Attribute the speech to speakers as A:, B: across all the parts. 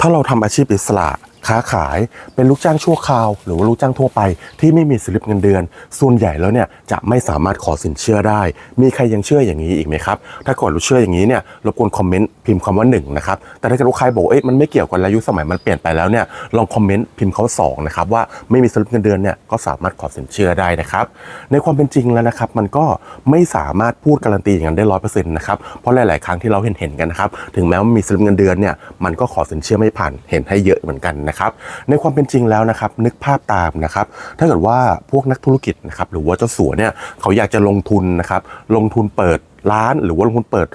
A: ถ้าเราทำอาชีพอิสระ ค้าขายเป็นลูกจ้างชั่วคราว หรือว่าลูกจ้างทั่วไป ที่ไม่มีสลิปเงินเดือน ส่วนใหญ่แล้วเนี่ยจะไม่สามารถขอสินเชื่อได้ มีใครยังเชื่ออย่างนี้อีกไหมครับ ถ้าก่อนรู้เชื่ออย่างนี้เนี่ยรบกวนคอมเมนต์พิมพ์คำว่า1นะครับแต่ถ้าเกิดลูกค้าบอกเอ๊ะมันไม่เกี่ยวกันแล้วยุคสมัยมันเปลี่ยนไปแล้วเนี่ยลองคอมเมนต์พิมพ์เขาสองนะครับว่าไม่มีสลิปเงินเดือนเนี่ยก็สามารถขอสินเชื่อได้นะครับในความเป็นจริงแล้วนะครับมันก็ไม่สามารถพูดการันตีอย่างนั้นได้ร้อยเปอร์เซ็นต์นะครับเพราะหลาย ๆ ครั้งที่เราเห็นเห็นกันนะครับถึงแม้ว่ามีสลิปเงินเดือนเนี่ยมันก็ขอสินเชื่อไม่ผ่านเห็นให้เยอะเหมือนกันนะครับในความเป็นจริงแล้วนะครับนึกภาพตามนะครับถ้าเกิดว่าพวกนักธุรกิจนะครับหรือว่าเจ้าสัวเนี่ยเขาอยากจะลงทุนนะครับลงทุนเปิดร้านหรือว่าลงทุนเปิด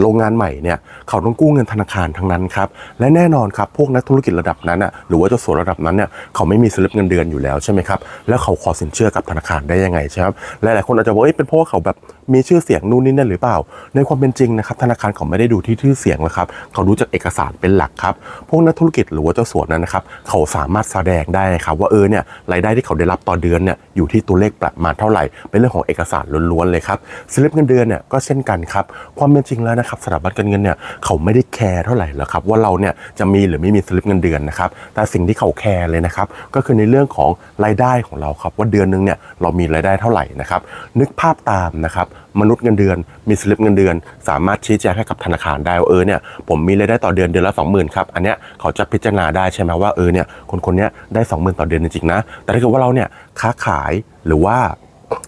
A: โรงงานใหม่เนี่ยเขาต้องกู้เงินธนาคารทั้งนั้นครับและแน่นอนครับพวกนักธุรกิจระดับนั้นอะหรือว่าเจ้าสัวระดับนั้นเนี่ยเขาไม่มีสลิปเงินเดือนอยู่แล้วใช่ไหมครับแล้วเขาขอสินเชื่อกับธนาคารได้ยังไงใช่ครับหลายๆคนอาจจะบอกเอ้ยเป็นเพราะว่าเขาแบบมีชื่อเสียงนู่นนี่นั่นหรือเปล่า ในความเป็นจริงนะครับธนาคารเขาไม่ได้ดูที่ชื่อเสียงหรอกครับเขาดูจากเอกสารเป็นหลักครับพวกนักธุรกิจหรือว่าเจ้าสัวนั้นนะครับเขาสามารถแสดงได้ครับว่าเออเนี่ยรายได้ที่เขาได้รับต่อเดือนเนี่ยอยู่ที่ตัวเลขประมาณเท่าไหร่ เป็นเรื่องของเอกสารล้วนๆเลยครับสลิปเงินเดือนเนี่ยก็เช่นกันครับความเป็นจริงแล้วนะครับสถาบันการเงินเนี่ยเขาไม่ได้แคร์เท่าไหร่หรอกครับว่าเราเนี่ยจะมีหรือไม่มีสลิปเงินเดือนนะครับแต่สิ่งที่เขาแคร์เลยนะครับก็คือในเรื่องของรายได้ของเราครับว่าเดือนนึงเนี่ยเรามีรายได้เท่าไหร่นะครับนึกภาพตามนะครับมนุษย์เงินเดือน มีสลิปเงินเดือน สามารถชี้แจงให้กับธนาคารได้ว่าเออเนี่ยผมมีรายได้ต่อเดือนเดือนละ20,000ครับอันเนี้ยเขาจะพิจารณาได้ใช่ไหมว่าเออเนี่ยคนคนเนี้ยได้ 20,000 ต่อเดือนจริงๆนะ แต่ถ้าเกิดว่าเราเนี่ยค้าขายหรือว่า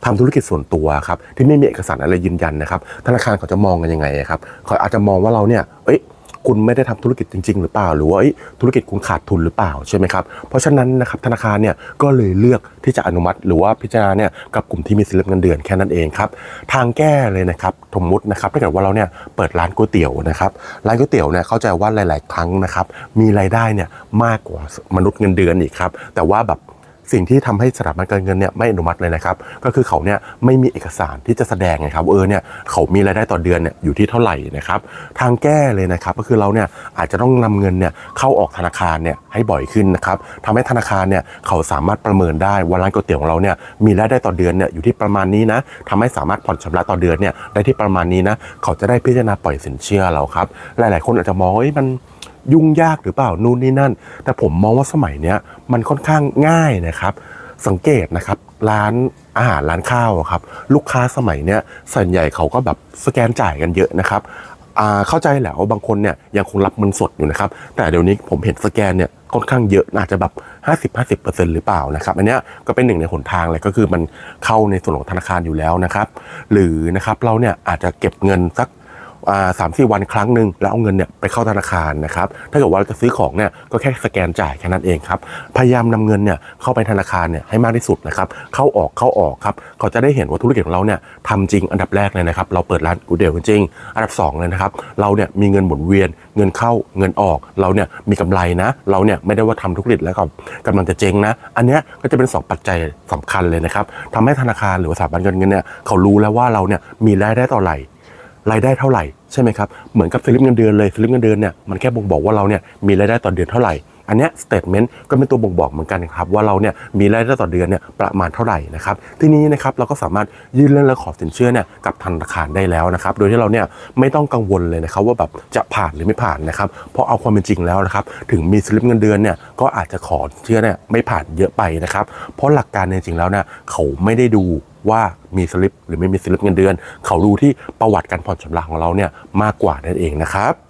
A: ทำธุรกิจส่วนตัวครับที่ไม่มีเอกสารอะไรยืนยันนะครับธนาคารเขาจะมองกันยังไงครับเขาอาจจะมองว่าเราเนี่ยเอ้ย คุณไม่ได้ทำธุรกิจจริง ๆ หรือเปล่า หรือว่าธุรกิจคุณขาดทุนหรือเปล่าใช่ไหมครับเพราะฉะนั้นนะครับธนาคารเนี่ยก็เลยเลือกที่จะอนุมัติ หรือว่าพิจารณาเนี่ยกับกลุ่มที่มีสลิปเงินเดือนแค่นั้นเองครับทางแก้เลยนะครับสมมตินะครับถ้าเกิดว่าเราเนี่ยเปิดร้านก๋วยเตี๋ยวนะครับร้านก๋วยเตี๋ยวเนี่ยเข้าใจว่าหลาย ๆ ครั้งนะครับมีรายได้เนี่ยมากกว่ามนุษย์เงินเดือนอีกครับแต่ว่าแบบ สิ่งที่ทำให้สถาบันการเงินเนี่ยไม่อนุมัติเลยนะครับ ก็คือเขาเนี่ยไม่มีเอกสารที่จะแสดงไงครับเออเนี่ยเขามีรายได้ต่อเดือนเนี่ยอยู่ที่เท่าไหร่นะครับ ทางแก้เลยนะครับ ก็คือเราเนี่ยอาจจะต้องนำเงินเนี่ยเข้าออกธนาคารเนี่ยให้บ่อยขึ้นนะครับทำให้ธนาคารเนี่ยเขาสามารถประเมินได้ว่าร้านก๋วยเตี๋ยวของเราเนี่ยมีรายได้ต่อเดือนเนี่ยอยู่ที่ประมาณนี้นะทำให้สามารถผ่อนชำระต่อเดือนเนี่ยได้ที่ประมาณนี้นะเขาจะได้พิจารณาปล่อยสินเชื่อเราครับหลาย ๆ คนอาจจะมองว่ามัน ยุ่งยากหรือเปล่านู่นนี่นั่น แต่ผมมองว่าสมัยเนี้ยมันค่อนข้างง่ายนะครับ สังเกตนะครับร้านอาหารร้านข้าวครับลูกค้าสมัยเนี้ยส่วนใหญ่เขาก็แบบสแกนจ่ายกันเยอะนะครับเข้าใจแหละว่าบางคนเนี่ยยังคงรับเงินสดอยู่นะครับ แต่เดี๋ยวนี้ผมเห็นสแกนเนี่ยค่อนข้างเยอะอาจจะแบบ 50-50%หรือเปล่านะครับ อันนี้ก็เป็นหนึ่งในหนทางเลยก็คือมันเข้าในส่วนของธนาคารอยู่แล้วนะครับ หรือนะครับเราเนี่ยอาจจะเก็บเงินสัก สามสี่วันครั้งหนึ่งแล้วเอาเงินเนี่ยไปเข้าธนาคารนะครับถ้าเกิดว่าเราจะซื้อของเนี่ยก็แค่สแกนจ่ายแค่นั้นเองครับพยายามนำเงินเนี่ยเข้าไปธนาคารเนี่ยให้มากที่สุดนะครับเข้าออกเข้าออกครับเขาจะได้เห็นว่าธุรกิจของเราเนี่ยทำจริงอันดับแรกเลยนะครับเราเปิดร้านก๋วยเตี๋ยวจริง อันดับสองเลยนะครับเราเนี่ยมีเงินหมุนเวียน เงินเข้าเงินออก เราเนี่ยมีกำไรนะ เราเนี่ยไม่ได้ว่าทำธุรกิจแล้วก็กำลังจะเจ๊งนะ อันเนี้ยก็จะเป็นสองปัจจัยสำคัญเลยนะครับทำให้ธนาคารหรือว่าสถาบันการเงินเนี่ยเขารู้แล้วว่าเราเนี่ยมีรายได้ต่อไหร่ รายได้เท่าไหร่ใช่ไหมครับเหมือนกับสลิปเงินเดือนเลยสลิปเงินเดือนเนี่ยมันแค่บ่งบอกว่าเราเนี่ยมีรายได้ต่อเดือนเท่าไหร่ อันเนี้ยสเตทเมนต์ก็เป็นตัวบ่งบอกเหมือนกันครับว่าเราเนี่ยมีรายได้ต่อเดือนเนี่ยประมาณเท่าไหร่นะครับทีนี้นะครับเราก็สามารถยื่นเรื่องและขอสินเชื่อเนี่ยกับธนาคารได้แล้วนะครับโดยที่เราเนี่ยไม่ต้องกังวลเลยนะครับว่าแบบจะผ่านหรือไม่ผ่านนะครับเพราะเอาความเป็นจริงแล้วนะครับถึงมีสลิปเงินเดือนเนี่ยก็อาจจะขอเชื่อเนี่ยไม่ผ่านเยอะไปนะครับเพราะหลักการเนี่ยจริงๆแล้วเนี่ยเขาไม่ได้ดูว่ามีสลิปหรือไม่มีสลิปเงินเดือน เขาดูที่ประวัติการผ่อนชำระของเราเนี่ยมากกว่านั่นเองนะครับ